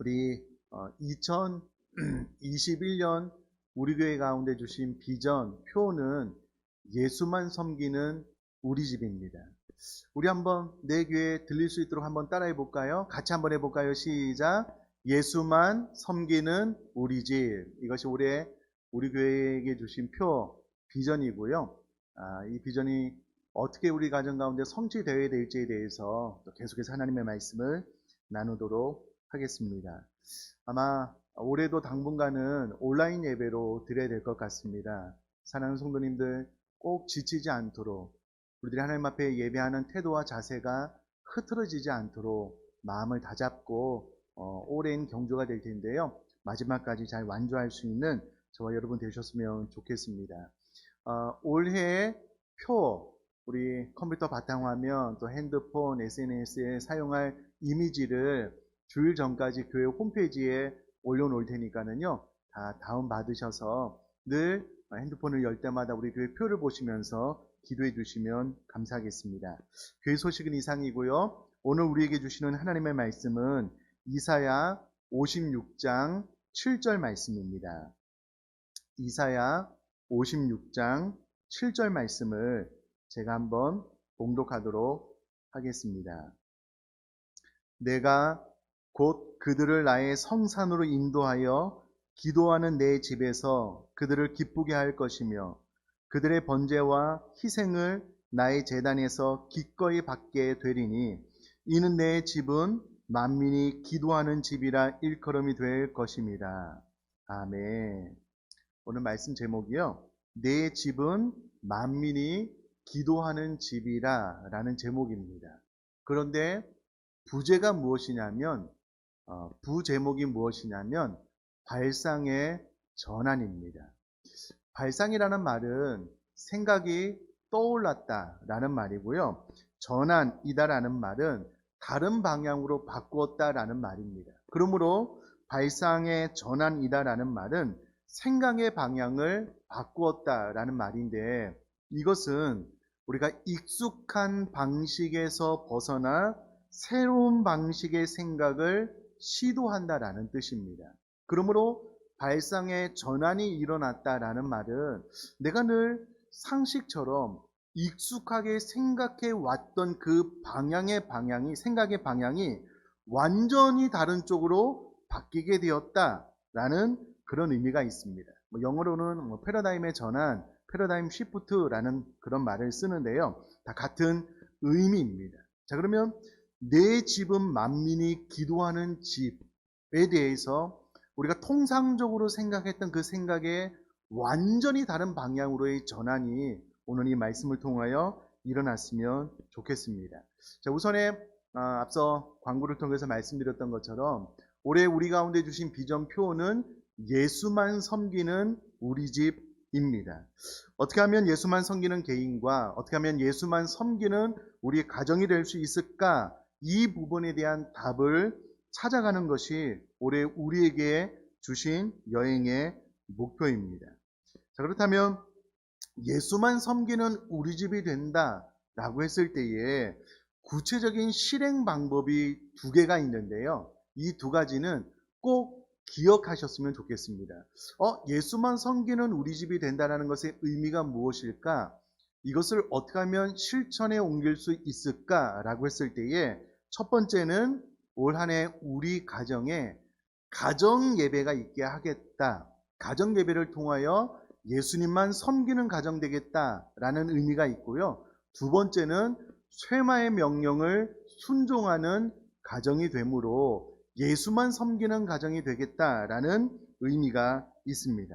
우리 2021년 우리 교회 가운데 주신 비전 표는 예수만 섬기는 우리 집입니다. 우리 한번 내 귀에 들릴 수 있도록 한번 따라해 볼까요? 같이 한번 해 볼까요? 시작. 예수만 섬기는 우리 집. 이것이 올해 우리 교회에게 주신 표 비전이고요. 아, 이 비전이 어떻게 우리 가정 가운데 성취되어야 될지에 대해서 또 계속해서 하나님의 말씀을 나누도록 하겠습니다. 아마 올해도 당분간은 온라인 예배로 드려야 될 것 같습니다. 사랑하는 성도님들 꼭 지치지 않도록 우리들이 하나님 앞에 예배하는 태도와 자세가 흐트러지지 않도록 마음을 다잡고 어, 오랜 경주가 될 텐데요. 마지막까지 잘 완주할 수 있는 저와 여러분 되셨으면 좋겠습니다. 어, 올해 표 우리 컴퓨터 바탕화면 또 핸드폰 SNS에 사용할 이미지를 주일 전까지 교회 홈페이지에 올려놓을 테니까는요. 다 다운 받으셔서 늘 핸드폰을 열 때마다 우리 교회 표를 보시면서 기도해 주시면 감사하겠습니다. 교회 소식은 이상이고요. 오늘 우리에게 주시는 하나님의 말씀은 이사야 56장 7절 말씀입니다. 이사야 56장 7절 말씀을 제가 한번 봉독하도록 하겠습니다. 내가 곧 그들을 나의 성산으로 인도하여 기도하는 내 집에서 그들을 기쁘게 할 것이며 그들의 번제와 희생을 나의 재단에서 기꺼이 받게 되리니 이는 내 집은 만민이 기도하는 집이라 일컬음이 될 것입니다. 아멘. 오늘 말씀 제목이요. 내 집은 만민이 기도하는 집이라 라는 제목입니다. 그런데 부제가 무엇이냐면 어, 부제목이 무엇이냐면 발상의 전환입니다. 발상이라는 말은 생각이 떠올랐다라는 말이고요. 전환이다라는 말은 다른 방향으로 바꾸었다라는 말입니다. 그러므로 발상의 전환이다라는 말은 생각의 방향을 바꾸었다라는 말인데 이것은 우리가 익숙한 방식에서 벗어나 새로운 방식의 생각을 시도한다라는 뜻입니다. 그러므로 발상의 전환이 일어났다라는 말은 내가 늘 상식처럼 익숙하게 생각해 왔던 그 방향의 방향이, 생각의 방향이 완전히 다른 쪽으로 바뀌게 되었다라는 그런 의미가 있습니다. 뭐 영어로는 뭐 패러다임의 전환, 패러다임 시프트라는 그런 말을 쓰는데요. 다 같은 의미입니다. 자, 그러면 내 집은 만민이 기도하는 집에 대해서 우리가 통상적으로 생각했던 그 생각에 완전히 다른 방향으로의 전환이 오늘 이 말씀을 통하여 일어났으면 좋겠습니다. 자, 우선에 아, 앞서 광고를 통해서 말씀드렸던 것처럼 올해 우리 가운데 주신 비전 표는 예수만 섬기는 우리 집입니다. 어떻게 하면 예수만 섬기는 개인과 어떻게 하면 예수만 섬기는 우리 가정이 될 수 있을까? 이 부분에 대한 답을 찾아가는 것이 올해 우리에게 주신 여행의 목표입니다. 자, 그렇다면 예수만 섬기는 우리 집이 된다 라고 했을 때에 구체적인 실행 방법이 두 개가 있는데요. 이 두 가지는 꼭 기억하셨으면 좋겠습니다. 어, 예수만 섬기는 우리 집이 된다는 것의 의미가 무엇일까? 이것을 어떻게 하면 실천에 옮길 수 있을까라고 했을 때에 첫 번째는 올 한 해 우리 가정에 가정 예배가 있게 하겠다. 가정 예배를 통하여 예수님만 섬기는 가정 되겠다라는 의미가 있고요. 두 번째는 쇠마의 명령을 순종하는 가정이 되므로 예수만 섬기는 가정이 되겠다라는 의미가 있습니다.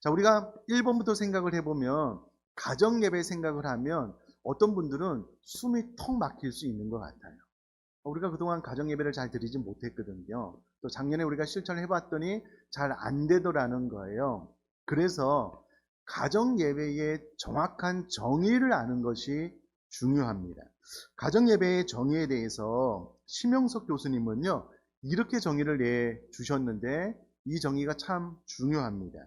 자, 우리가 1번부터 생각을 해보면 가정 예배 생각을 하면 어떤 분들은 숨이 턱 막힐 수 있는 것 같아요. 우리가 그동안 가정 예배를 잘 드리지 못했거든요. 또 작년에 우리가 실천을 해봤더니 잘 안 되더라는 거예요. 그래서 가정 예배의 정확한 정의를 아는 것이 중요합니다. 가정 예배의 정의에 대해서 심영석 교수님은요, 이렇게 정의를 내 주셨는데 이 정의가 참 중요합니다.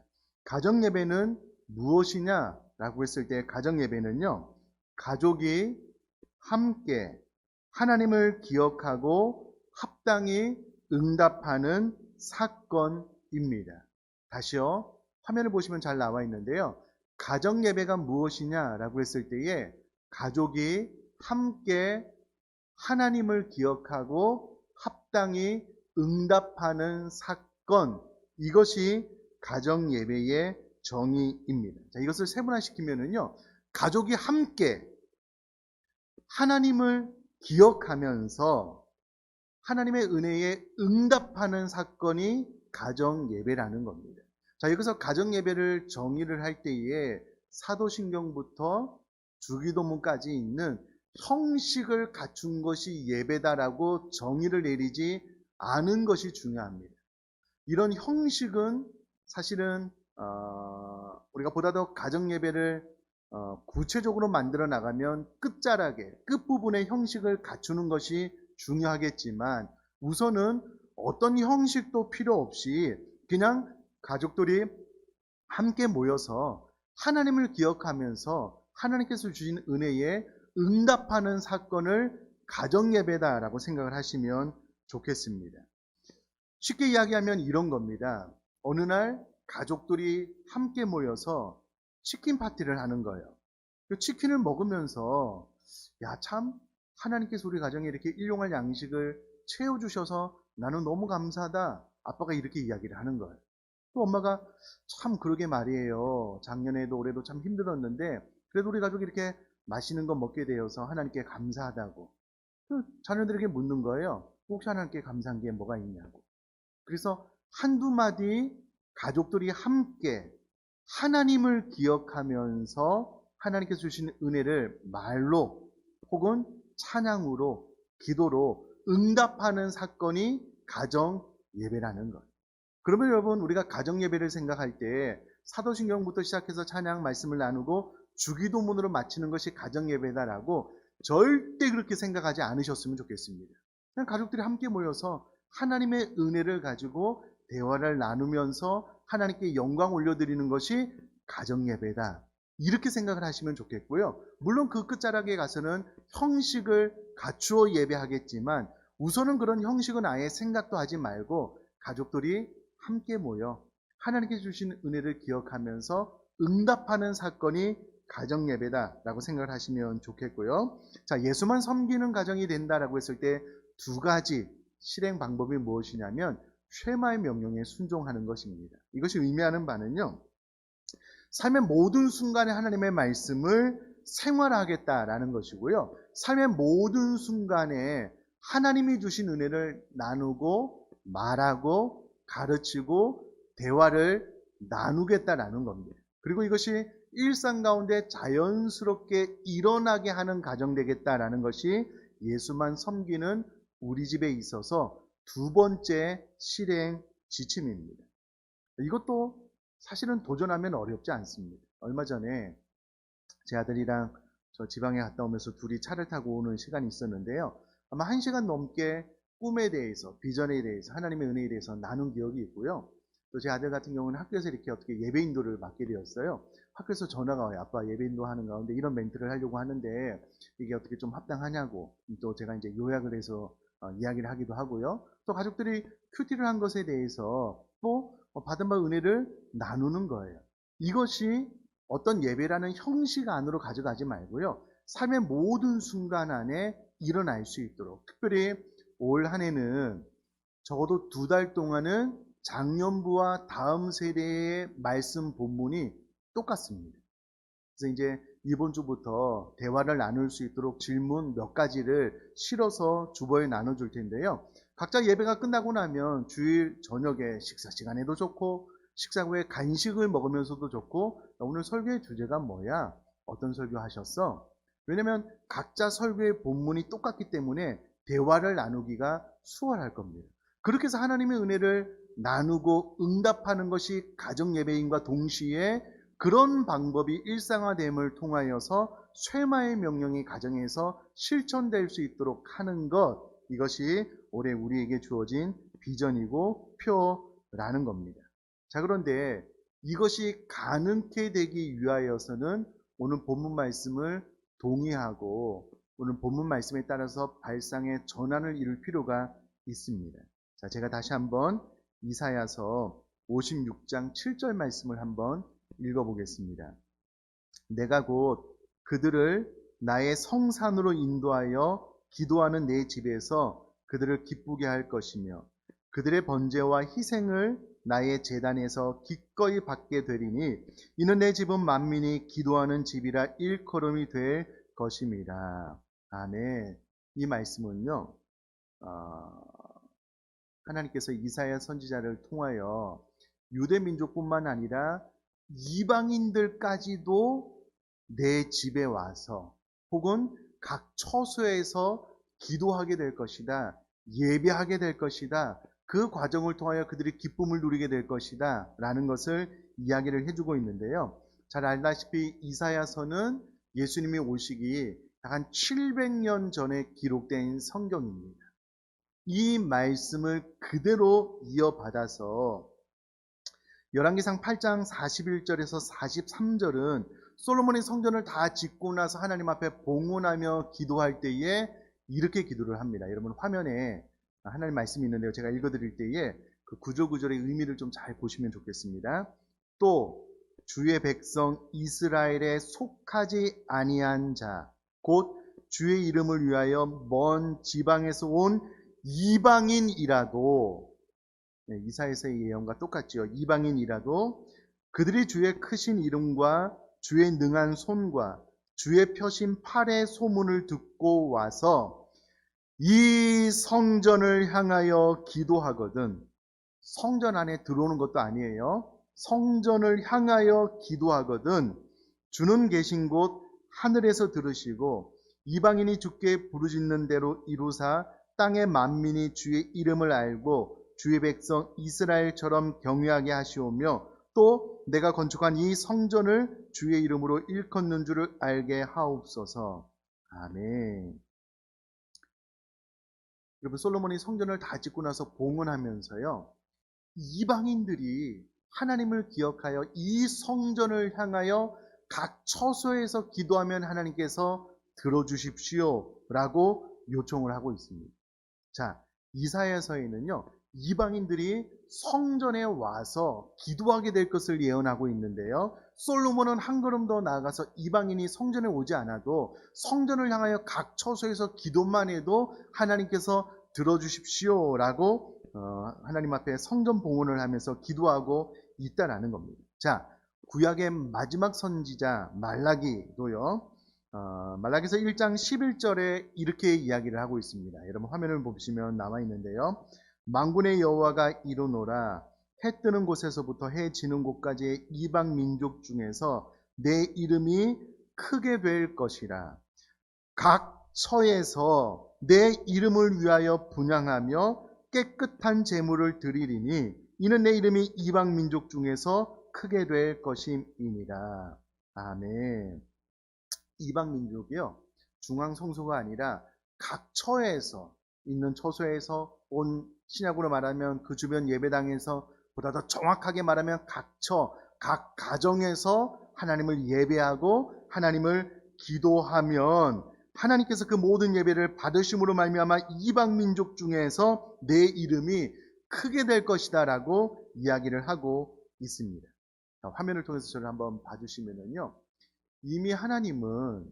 가정 예배는 무엇이냐라고 했을 때 가정 예배는요, 가족이 함께 하나님을 기억하고 합당히 응답하는 사건입니다. 다시요. 화면을 보시면 잘 나와 있는데요. 가정 예배가 무엇이냐라고 했을 때에 가족이 함께 하나님을 기억하고 합당히 응답하는 사건 이것이 가정 예배의 정의입니다. 자, 이것을 세분화시키면은요. 가족이 함께 하나님을 기억하면서 하나님의 은혜에 응답하는 사건이 가정 예배라는 겁니다. 자, 여기서 가정 예배를 정의를 할 때에 사도신경부터 주기도문까지 있는 형식을 갖춘 것이 예배다라고 정의를 내리지 않은 것이 중요합니다. 이런 형식은 사실은 어, 우리가 보다 더 가정 예배를 어, 구체적으로 만들어 나가면 끝자락에 끝부분의 형식을 갖추는 것이 중요하겠지만 우선은 어떤 형식도 필요 없이 그냥 가족들이 함께 모여서 하나님을 기억하면서 하나님께서 주신 은혜에 응답하는 사건을 가정 예배다라고 생각을 하시면 좋겠습니다. 쉽게 이야기하면 이런 겁니다. 어느 날 가족들이 함께 모여서 치킨 파티를 하는 거예요. 그 치킨을 먹으면서 야 참 하나님께서 우리 가정에 이렇게 일용할 양식을 채워주셔서 나는 너무 감사하다. 아빠가 이렇게 이야기를 하는 거예요. 또 엄마가 참 그러게 말이에요. 작년에도 올해도 참 힘들었는데 그래도 우리 가족이 이렇게 맛있는 거 먹게 되어서 하나님께 감사하다고. 그 자녀들에게 묻는 거예요. 혹시 하나님께 감사한 게 뭐가 있냐고. 그래서 한두 마디 가족들이 함께 하나님을 기억하면서 하나님께서 주신 은혜를 말로 혹은 찬양으로 기도로 응답하는 사건이 가정 예배라는 것. 그러면 여러분 우리가 가정 예배를 생각할 때 사도신경부터 시작해서 찬양 말씀을 나누고 주기도문으로 마치는 것이 가정 예배다라고 절대 그렇게 생각하지 않으셨으면 좋겠습니다. 그냥 가족들이 함께 모여서 하나님의 은혜를 가지고 대화를 나누면서 하나님께 영광 올려드리는 것이 가정 예배다. 이렇게 생각을 하시면 좋겠고요. 물론 그 끝자락에 가서는 형식을 갖추어 예배하겠지만 우선은 그런 형식은 아예 생각도 하지 말고 가족들이 함께 모여 하나님께 주신 은혜를 기억하면서 응답하는 사건이 가정 예배다라고 생각을 하시면 좋겠고요. 자, 예수만 섬기는 가정이 된다라고 했을 때 두 가지 실행 방법이 무엇이냐면 쉐마의 명령에 순종하는 것입니다. 이것이 의미하는 바는요. 삶의 모든 순간에 하나님의 말씀을 생활하겠다라는 것이고요. 삶의 모든 순간에 하나님이 주신 은혜를 나누고 말하고 가르치고 대화를 나누겠다라는 겁니다. 그리고 이것이 일상 가운데 자연스럽게 일어나게 하는 가정 되겠다라는 것이 예수만 섬기는 우리 집에 있어서 두 번째 실행 지침입니다. 이것도 사실은 도전하면 어렵지 않습니다. 얼마 전에 제 아들이랑 저 지방에 갔다 오면서 둘이 차를 타고 오는 시간이 있었는데요. 아마 한 시간 넘게 꿈에 대해서, 비전에 대해서, 하나님의 은혜에 대해서 나눈 기억이 있고요. 또 제 아들 같은 경우는 학교에서 이렇게 어떻게 예배 인도를 맡게 되었어요. 학교에서 전화가 와요. 아빠 예배 인도 하는 가운데 이런 멘트를 하려고 하는데 이게 어떻게 좀 합당하냐고. 또 제가 이제 요약을 해서 어, 이야기를 하기도 하고요. 또 가족들이 큐티를 한 것에 대해서 또 받은 바 은혜를 나누는 거예요. 이것이 어떤 예배라는 형식 안으로 가져가지 말고요. 삶의 모든 순간 안에 일어날 수 있도록 특별히 올 한 해는 적어도 두 달 동안은 작년부와 다음 세대의 말씀 본문이 똑같습니다. 그래서 이제 이번 주부터 대화를 나눌 수 있도록 질문 몇 가지를 실어서 주보에 나눠줄 텐데요. 각자 예배가 끝나고 나면 주일 저녁에 식사 시간에도 좋고 식사 후에 간식을 먹으면서도 좋고 오늘 설교의 주제가 뭐야? 어떤 설교 하셨어? 왜냐면 각자 설교의 본문이 똑같기 때문에 대화를 나누기가 수월할 겁니다. 그렇게 해서 하나님의 은혜를 나누고 응답하는 것이 가정 예배인과 동시에 그런 방법이 일상화됨을 통하여서 쇠마의 명령이 가정에서 실천될 수 있도록 하는 것 이것이 올해 우리에게 주어진 비전이고 표라는 겁니다. 자 그런데 이것이 가능케 되기 위하여서는 오늘 본문 말씀을 동의하고 오늘 본문 말씀에 따라서 발상의 전환을 이룰 필요가 있습니다. 자, 제가 다시 한번 이사야서 56장 7절 말씀을 한번 읽어보겠습니다. 내가 곧 그들을 나의 성산으로 인도하여 기도하는 내 집에서 그들을 기쁘게 할 것이며 그들의 번제와 희생을 나의 재단에서 기꺼이 받게 되리니 이는 내 집은 만민이 기도하는 집이라 일컬음이 될 것입니다. 아멘. 이 말씀은요, 어, 하나님께서 이사야 선지자를 통하여 유대 민족뿐만 아니라 이방인들까지도 내 집에 와서 혹은 각 처소에서 기도하게 될 것이다. 예배하게 될 것이다. 그 과정을 통하여 그들이 기쁨을 누리게 될 것이다. 라는 것을 이야기를 해주고 있는데요. 잘 알다시피 이사야서는 예수님이 오시기 한 700년 전에 기록된 성경입니다. 이 말씀을 그대로 이어받아서 열왕기상 8장 41절에서 43절은 솔로몬이 성전을 다 짓고 나서 하나님 앞에 봉헌하며 기도할 때에 이렇게 기도를 합니다. 여러분 화면에 하나님 말씀이 있는데요. 제가 읽어드릴 때에 그 구조 구절의 의미를 좀 잘 보시면 좋겠습니다. 또 주의 백성 이스라엘에 속하지 아니한 자, 곧 주의 이름을 위하여 먼 지방에서 온 이방인이라도 네, 이사에서의 예언과 똑같지요. 이방인이라도 그들이 주의 크신 이름과 주의 능한 손과 주의 펴신 팔의 소문을 듣고 와서 이 성전을 향하여 기도하거든 성전 안에 들어오는 것도 아니에요. 성전을 향하여 기도하거든 주는 계신 곳 하늘에서 들으시고 이방인이 주께 부르짖는 대로 이루사 땅의 만민이 주의 이름을 알고 주의 백성 이스라엘처럼 경외하게 하시오며 또 내가 건축한 이 성전을 주의 이름으로 일컫는 줄을 알게 하옵소서. 아멘. 여러분 솔로몬이 성전을 다 짓고 나서 봉헌하면서요. 이방인들이 하나님을 기억하여 이 성전을 향하여 각 처소에서 기도하면 하나님께서 들어주십시오 라고 요청을 하고 있습니다. 자, 이사야서에는요. 이방인들이 성전에 와서 기도하게 될 것을 예언하고 있는데요. 솔로몬은 한 걸음 더 나아가서 이방인이 성전에 오지 않아도 성전을 향하여 각 처소에서 기도만 해도 하나님께서 들어주십시오라고 어, 하나님 앞에 성전 봉헌을 하면서 기도하고 있다라는 겁니다. 자, 구약의 마지막 선지자 말라기도요. 어, 말라기서 1장 11절에 이렇게 이야기를 하고 있습니다. 여러분 화면을 보시면 나와 있는데요. 망군의 여호와가 이르노라 해 뜨는 곳에서부터 해 지는 곳까지의 이방 민족 중에서 내 이름이 크게 될 것이라 각 처에서 내 이름을 위하여 분양하며 깨끗한 제물을 드리리니 이는 내 이름이 이방 민족 중에서 크게 될 것임이니라. 아멘. 이방 민족이요. 중앙 성소가 아니라 각 처에서 있는 처소에서 온 신약으로 말하면 그 주변 예배당에서 보다 더 정확하게 말하면 각처, 각 가정에서 하나님을 예배하고 하나님을 기도하면 하나님께서 그 모든 예배를 받으심으로 말미암아 이방 민족 중에서 내 이름이 크게 될 것이다라고 이야기를 하고 있습니다. 화면을 통해서 저를 한번 봐주시면요. 이미 하나님은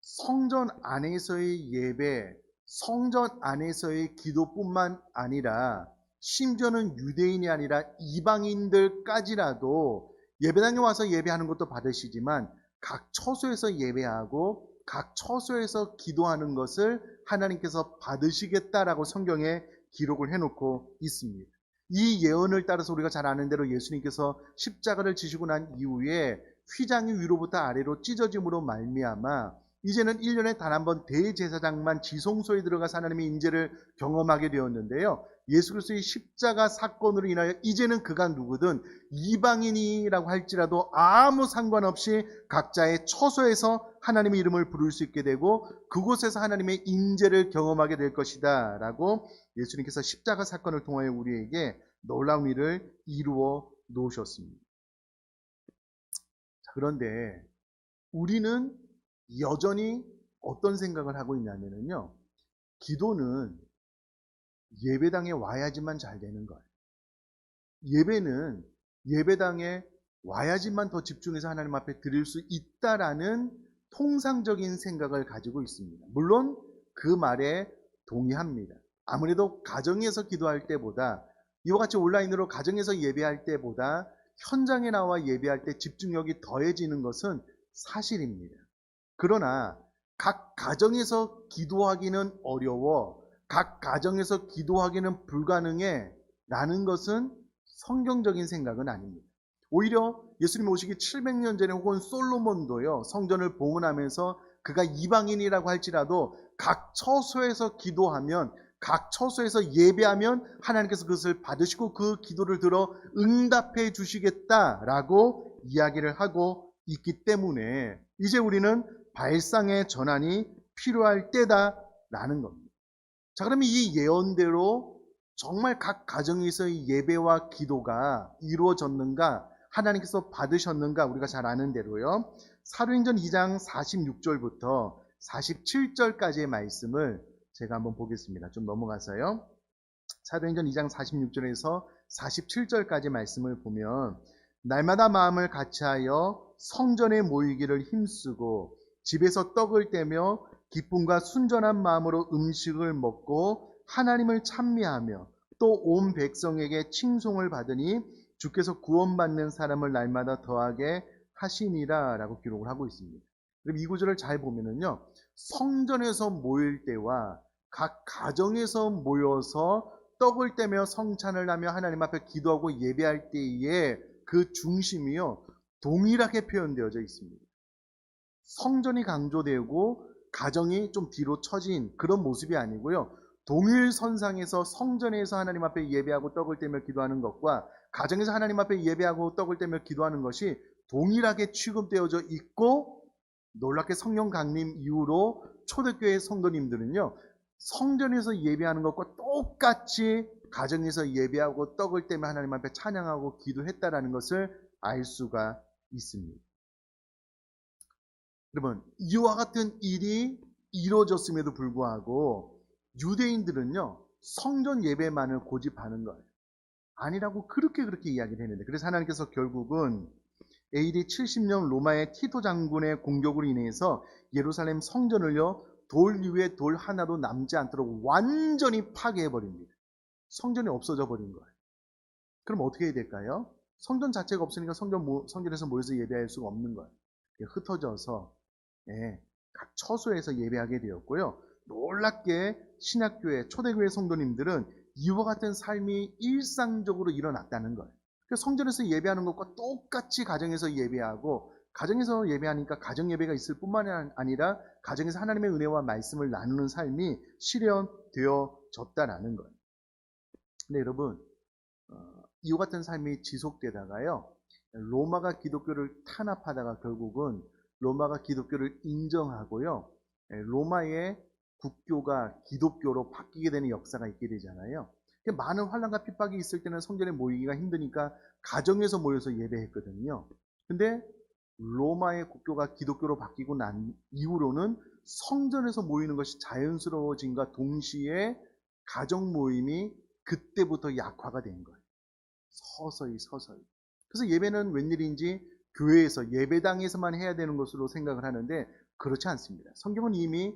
성전 안에서의 예배, 성전 안에서의 기도뿐만 아니라 심지어는 유대인이 아니라 이방인들까지라도 예배당에 와서 예배하는 것도 받으시지만 각 처소에서 예배하고 각 처소에서 기도하는 것을 하나님께서 받으시겠다라고 성경에 기록을 해놓고 있습니다. 이 예언을 따라서 우리가 잘 아는 대로 예수님께서 십자가를 지시고 난 이후에 휘장이 위로부터 아래로 찢어짐으로 말미암아 이제는 1년에 단 한 번 대제사장만 지성소에 들어가서 하나님의 인재를 경험하게 되었는데요. 예수 그리스도의 십자가 사건으로 인하여 이제는 그가 누구든 이방인이라고 할지라도 아무 상관없이 각자의 처소에서 하나님의 이름을 부를 수 있게 되고 그곳에서 하나님의 인재를 경험하게 될 것이다 라고 예수님께서 십자가 사건을 통하여 우리에게 놀라운 일을 이루어 놓으셨습니다. 그런데 우리는 여전히 어떤 생각을 하고 있냐면요. 기도는 예배당에 와야지만 잘 되는 거예요. 예배는 예배당에 와야지만 더 집중해서 하나님 앞에 드릴 수 있다라는 통상적인 생각을 가지고 있습니다. 물론 그 말에 동의합니다. 아무래도 가정에서 기도할 때보다 이와 같이 온라인으로 가정에서 예배할 때보다 현장에 나와 예배할 때 집중력이 더해지는 것은 사실입니다. 그러나 각 가정에서 기도하기는 어려워 각 가정에서 기도하기는 불가능해 라는 것은 성경적인 생각은 아닙니다. 오히려 예수님 오시기 700년 전에 혹은 솔로몬도요 성전을 봉헌하면서 그가 이방인이라고 할지라도 각 처소에서 기도하면 각 처소에서 예배하면 하나님께서 그것을 받으시고 그 기도를 들어 응답해 주시겠다라고 이야기를 하고 있기 때문에 이제 우리는 발상의 전환이 필요할 때다라는 겁니다. 자, 그러면 이 예언대로 정말 각 가정에서의 예배와 기도가 이루어졌는가? 하나님께서 받으셨는가? 우리가 잘 아는 대로요. 사도행전 2장 46절부터 47절까지의 말씀을 제가 한번 보겠습니다. 좀 넘어가서요. 사도행전 2장 46절에서 47절까지 말씀을 보면 날마다 마음을 같이하여 성전에 모이기를 힘쓰고 집에서 떡을 떼며 기쁨과 순전한 마음으로 음식을 먹고 하나님을 찬미하며 또 온 백성에게 칭송을 받으니 주께서 구원받는 사람을 날마다 더하게 하시니라 라고 기록을 하고 있습니다. 그럼 이 구절을 잘 보면은요, 성전에서 모일 때와 각 가정에서 모여서 떡을 떼며 성찬을 하며 하나님 앞에 기도하고 예배할 때에 그 중심이요, 동일하게 표현되어져 있습니다. 성전이 강조되고 가정이 좀 뒤로 처진 그런 모습이 아니고요. 동일 선상에서 성전에서 하나님 앞에 예배하고 떡을 떼며 기도하는 것과 가정에서 하나님 앞에 예배하고 떡을 떼며 기도하는 것이 동일하게 취급되어져 있고 놀랍게 성령 강림 이후로 초대교회 성도님들은요. 성전에서 예배하는 것과 똑같이 가정에서 예배하고 떡을 떼며 하나님 앞에 찬양하고 기도했다라는 것을 알 수가 있습니다. 여러분, 이와 같은 일이 이루어졌음에도 불구하고 유대인들은요, 성전 예배만을 고집하는 거예요. 아니라고 그렇게 그렇게 이야기를 했는데, 그래서 하나님께서 결국은 AD 70년 로마의 티토 장군의 공격으로 인해서 예루살렘 성전을요, 돌 위에 돌 하나도 남지 않도록 완전히 파괴해 버립니다. 성전이 없어져 버린 거예요. 그럼 어떻게 해야 될까요? 성전 자체가 없으니까 성전, 모, 성전에서 모여서 예배할 수가 없는 거예요. 흩어져서 예, 각 처소에서 예배하게 되었고요. 놀랍게 신약교회, 초대교회 성도님들은 이와 같은 삶이 일상적으로 일어났다는 거예요. 성전에서 예배하는 것과 똑같이 가정에서 예배하고 가정에서 예배하니까 가정 예배가 있을 뿐만 아니라 가정에서 하나님의 은혜와 말씀을 나누는 삶이 실현되어졌다라는 거예요. 근데 여러분 어, 이와 같은 삶이 지속되다가요 로마가 기독교를 탄압하다가 결국은 로마가 기독교를 인정하고요. 예, 로마의 국교가 기독교로 바뀌게 되는 역사가 있게 되잖아요. 많은 환란과 핍박이 있을 때는 성전에 모이기가 힘드니까 가정에서 모여서 예배했거든요. 근데 로마의 국교가 기독교로 바뀌고 난 이후로는 성전에서 모이는 것이 자연스러워진과 동시에 가정 모임이 그때부터 약화가 된 거예요. 서서히 서서히. 그래서 예배는 웬일인지 교회에서 예배당에서만 해야 되는 것으로 생각을 하는데 그렇지 않습니다. 성경은 이미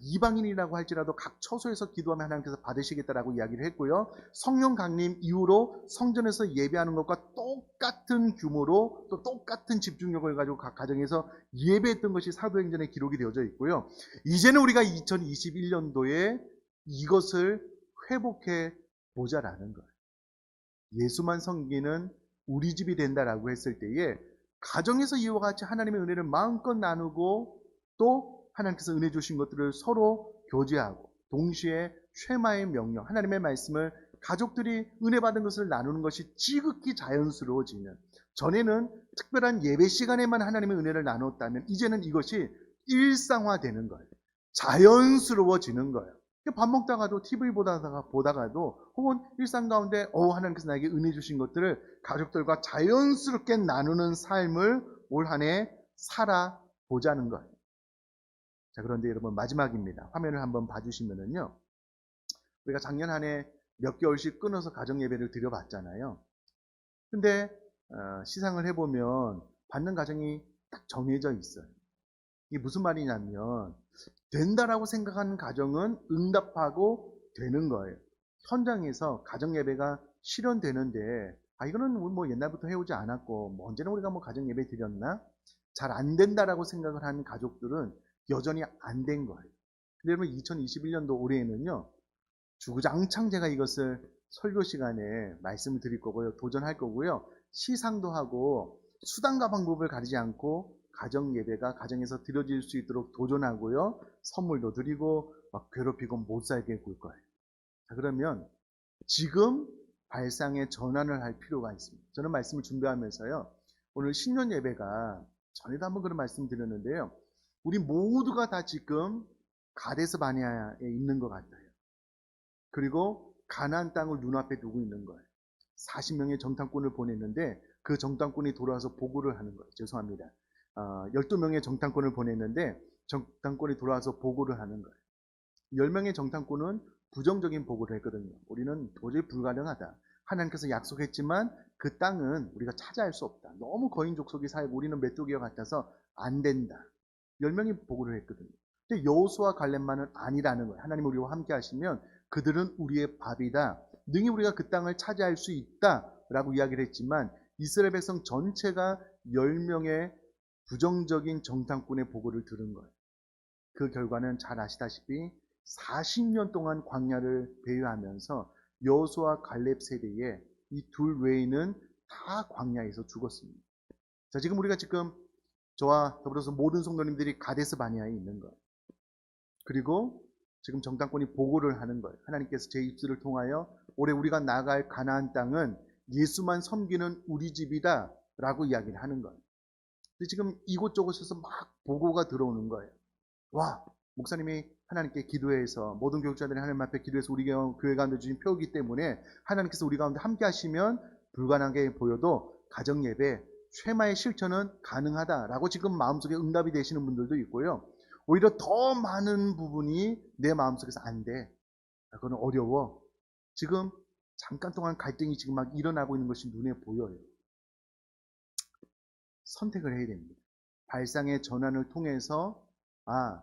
이방인이라고 할지라도 각 처소에서 기도하면 하나님께서 받으시겠다라고 이야기를 했고요. 성령 강림 이후로 성전에서 예배하는 것과 똑같은 규모로 또 똑같은 집중력을 가지고 각 가정에서 예배했던 것이 사도행전에 기록이 되어져 있고요. 이제는 우리가 2021년도에 이것을 회복해 보자라는 거예요. 예수만 섬기는 우리 집이 된다라고 했을 때에 가정에서 이와 같이 하나님의 은혜를 마음껏 나누고 또 하나님께서 은혜 주신 것들을 서로 교제하고 동시에 쉐마의 명령, 하나님의 말씀을 가족들이 은혜 받은 것을 나누는 것이 지극히 자연스러워지는 전에는 특별한 예배 시간에만 하나님의 은혜를 나눴다면 이제는 이것이 일상화되는 거예요. 자연스러워지는 거예요. 밥 먹다가도 TV 보다가 보다가도 혹은 일상 가운데 어 하나님께서 나에게 은혜 주신 것들을 가족들과 자연스럽게 나누는 삶을 올 한 해 살아 보자는 거예요. 자 그런데 여러분 마지막입니다. 화면을 한번 봐주시면은요. 우리가 작년 한 해 몇 개월씩 끊어서 가정 예배를 드려봤잖아요. 근데 어, 시상을 해보면 받는 가정이 딱 정해져 있어요. 이게 무슨 말이냐면 된다라고 생각하는 가정은 응답하고 되는 거예요. 현장에서 가정 예배가 실현되는데 아 이거는 뭐 옛날부터 해오지 않았고 뭐 언제나 우리가 뭐 가정 예배 드렸나 잘 안 된다라고 생각을 하는 가족들은 여전히 안 된 거예요. 근데 여러분 2021년도 올해에는요 주구장창 제가 이것을 설교 시간에 말씀을 드릴 거고요 도전할 거고요 시상도 하고 수단과 방법을 가리지 않고 가정 예배가 가정에서 드려질 수 있도록 도전하고요 선물도 드리고 막 괴롭히고 못 살게 굴 거예요. 자 그러면 지금 발상의 전환을 할 필요가 있습니다. 저는 말씀을 준비하면서요. 오늘 신년 예배가 전에도 한번 그런 말씀 드렸는데요. 우리 모두가 다 지금 가데스 바니아에 있는 것 같아요. 그리고 가나안 땅을 눈앞에 두고 있는 거예요. 40명의 정탐꾼을 보냈는데 그 정탐꾼이 돌아와서 보고를 하는 거예요. 죄송합니다. 어, 12명의 정탐꾼을 보냈는데 정탐꾼이 돌아와서 보고를 하는 거예요. 10명의 정탐꾼은 부정적인 보고를 했거든요. 우리는 도저히 불가능하다. 하나님께서 약속했지만 그 땅은 우리가 차지할 수 없다. 너무 거인 족속이 살고 우리는 메뚜기와 같아서 안 된다. 10명이 보고를 했거든요. 근데 여호수아 갈렙만은 아니라는 거예요. 하나님 우리와 함께 하시면 그들은 우리의 밥이다. 능히 우리가 그 땅을 차지할 수 있다 라고 이야기를 했지만 이스라엘 백성 전체가 10명의 부정적인 정탐꾼의 보고를 들은 거예요. 그 결과는 잘 아시다시피 40년 동안 광야를 배회하면서 여호수아 갈렙 세대에 이 둘 외에는 다 광야에서 죽었습니다. 자, 지금 우리가 지금 저와 더불어서 모든 성도님들이 가데스 바니아에 있는 거예요. 그리고 지금 정당권이 보고를 하는 거예요. 하나님께서 제 입술을 통하여 올해 우리가 나갈 가나안 땅은 예수만 섬기는 우리 집이다 라고 이야기를 하는 거예요. 근데 지금 이곳저곳에서 막 보고가 들어오는 거예요. 와, 목사님이 하나님께 기도해서 모든 교육자들이 하나님 앞에 기도해서 우리 교회 가운데 주신 표이기 때문에 하나님께서 우리 가운데 함께 하시면 불가능하게 보여도 가정 예배 쉐마의 실천은 가능하다라고 지금 마음속에 응답이 되시는 분들도 있고요. 오히려 더 많은 부분이 내 마음속에서 안 돼. 그건 어려워. 지금 잠깐 동안 갈등이 지금 막 일어나고 있는 것이 눈에 보여요. 선택을 해야 됩니다. 발상의 전환을 통해서 아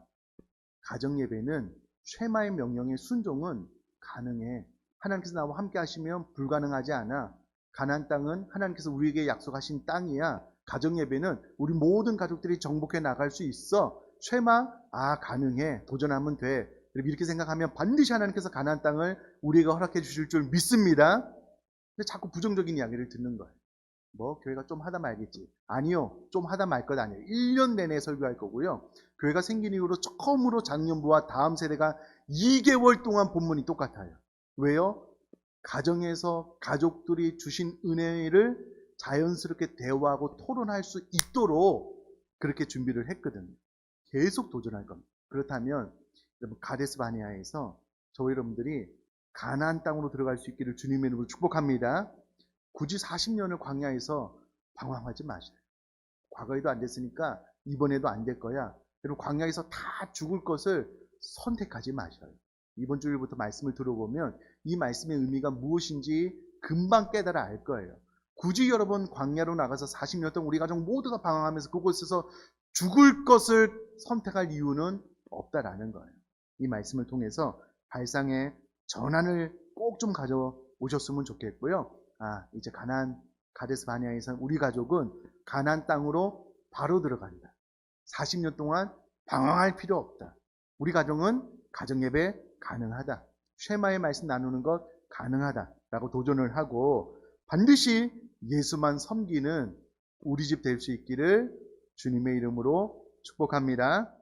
가정 예배는 쉐마의 명령의 순종은 가능해. 하나님께서 나와 함께 하시면 불가능하지 않아. 가난 땅은 하나님께서 우리에게 약속하신 땅이야. 가정 예배는 우리 모든 가족들이 정복해 나갈 수 있어. 쉐마 아 가능해. 도전하면 돼. 이렇게 생각하면 반드시 하나님께서 가난 땅을 우리에게 허락해 주실 줄 믿습니다. 근데 자꾸 부정적인 이야기를 듣는 거예요. 뭐 교회가 좀 하다 말겠지. 아니요. 좀 하다 말 것 아니에요. 1년 내내 설교할 거고요. 교회가 생긴 이후로 처음으로 작년부와 다음 세대가 2개월 동안 본문이 똑같아요. 왜요? 가정에서 가족들이 주신 은혜를 자연스럽게 대화하고 토론할 수 있도록 그렇게 준비를 했거든요. 계속 도전할 겁니다. 그렇다면 가데스 바니아에서 저 여러분들이 가나안 땅으로 들어갈 수 있기를 주님의 이름으로 축복합니다. 굳이 40년을 광야에서 방황하지 마세요. 과거에도 안 됐으니까 이번에도 안 될 거야. 그리고 광야에서 다 죽을 것을 선택하지 마셔요. 이번 주일부터 말씀을 들어보면 이 말씀의 의미가 무엇인지 금방 깨달아 알 거예요. 굳이 여러분 광야로 나가서 40년 동안 우리 가족 모두가 방황하면서 그곳에서 죽을 것을 선택할 이유는 없다라는 거예요. 이 말씀을 통해서 발상의 전환을 꼭 좀 가져오셨으면 좋겠고요. 아, 이제 가난 가데스 바니아에서 우리 가족은 가난 땅으로 바로 들어간다. 40년 동안 방황할 필요 없다. 우리 가정은 가정 예배 가능하다. 쉐마의 말씀 나누는 것 가능하다라고 도전을 하고 반드시 예수만 섬기는 우리 집 될 수 있기를 주님의 이름으로 축복합니다.